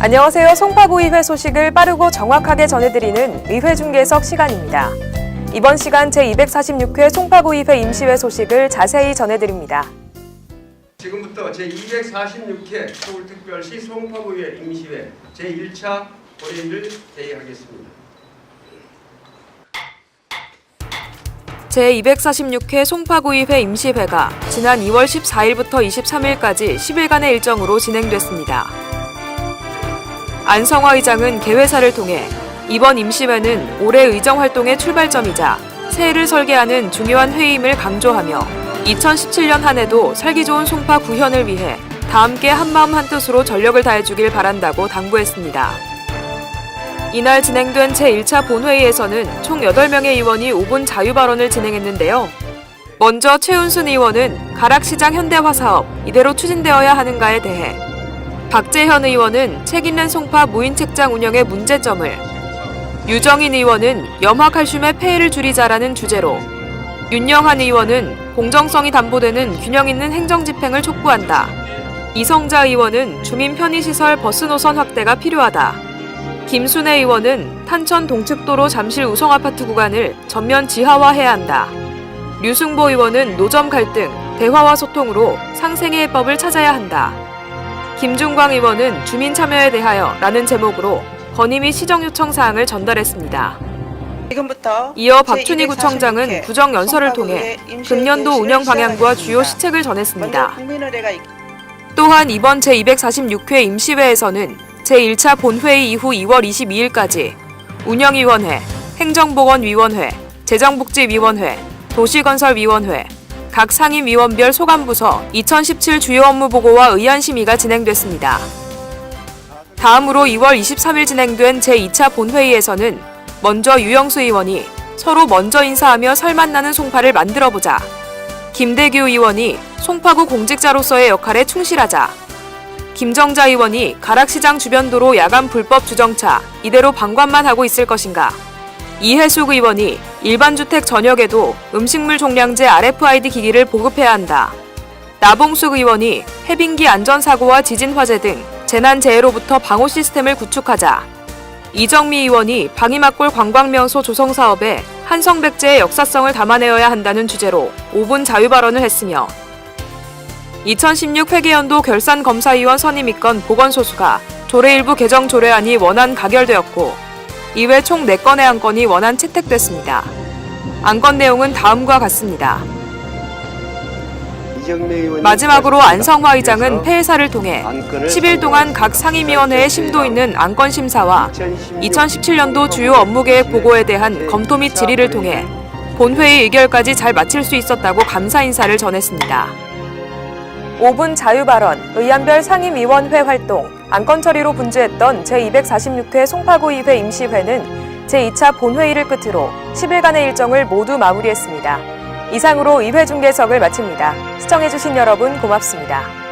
안녕하세요. 송파구의회 소식을 빠르고 정확하게 전해드리는 의회 중계석 시간입니다. 이번 시간 제246회 송파구의회 임시회 소식을 자세히 전해드립니다. 지금부터 제246회 서울특별시 송파구의 임시회 제1차 본회의를 개의하겠습니다. 제246회 송파구의회 임시회가 지난 2월 14일부터 23일까지 10일간의 일정으로 진행됐습니다. 안성화 의장은 개회사를 통해 이번 임시회는 올해 의정 활동의 출발점이자 새해를 설계하는 중요한 회의임을 강조하며 2017년 한 해도 살기 좋은 송파 구현을 위해 다 함께 한마음 한뜻으로 전력을 다해주길 바란다고 당부했습니다. 이날 진행된 제1차 본회의에서는 총 8명의 의원이 5분 자유 발언을 진행했는데요. 먼저 최은순 의원은 가락시장 현대화 사업 이대로 추진되어야 하는가에 대해 박재현 의원은 책 있는 송파 무인 책장 운영의 문제점을 유정인 의원은 염화칼슘의 폐해를 줄이자라는 주제로 윤영한 의원은 공정성이 담보되는 균형 있는 행정 집행을 촉구한다. 이성자 의원은 주민 편의시설 버스 노선 확대가 필요하다. 김순애 의원은 탄천 동측도로 잠실 우성 아파트 구간을 전면 지하화해야 한다. 류승보 의원은 노점 갈등, 대화와 소통으로 상생의 해법을 찾아야 한다. 김중광 의원은 주민 참여에 대하여 라는 제목으로 건의 및 시정 요청 사항을 전달했습니다. 지금부터 이어 박춘희 제246 구청장은 회 구정 연설을 통해 금년도 운영 방향과. 주요 시책을 전했습니다. 또한 이번 제246회 임시회에서는 제1차 본회의 이후 2월 22일까지 운영위원회, 행정보건위원회, 재정복지위원회, 도시건설위원회, 각 상임위원별 소관부서 2017 주요 업무 보고와 의안 심의가 진행됐습니다. 다음으로 2월 23일 진행된 제2차 본회의에서는 먼저 유영수 의원이 서로 먼저 인사하며 살맛나는 송파를 만들어보자. 김대규 의원이 송파구 공직자로서의 역할에 충실하자. 김정자 의원이 가락시장 주변 도로 야간 불법 주정차 이대로 방관만 하고 있을 것인가. 이해숙 의원이 일반 주택 전역에도 음식물 종량제 RFID 기기를 보급해야 한다. 나봉숙 의원이 해빙기 안전사고와 지진 화재 등 재난 재해로부터 방호 시스템을 구축하자. 이정미 의원이 방위막골 관광명소 조성 사업에 한성백제의 역사성을 담아내어야 한다는 주제로 5분 자유 발언을 했으며 2016 회계연도 결산검사위원 선임 이건 보건소수가 조례 일부 개정 조례안이 원안 가결되었고 이외 총 4건의 안건이 원안 채택됐습니다. 안건 내용은 다음과 같습니다. 마지막으로 안성화 의장은 폐회사를 통해 10일 동안 각 상임위원회의 심도 있는 안건 심사와 2017년도 주요 업무계획 보고에 대한 검토 및 질의를 통해 본회의 의결까지 잘 마칠 수 있었다고 감사 인사를 전했습니다. 5분 자유 발언, 의안별 상임위원회 활동, 안건 처리로 분주했던 제246회 송파구의회 임시회는 제2차 본회의를 끝으로 10일간의 일정을 모두 마무리했습니다. 이상으로 의회 중계석을 마칩니다. 시청해주신 여러분 고맙습니다.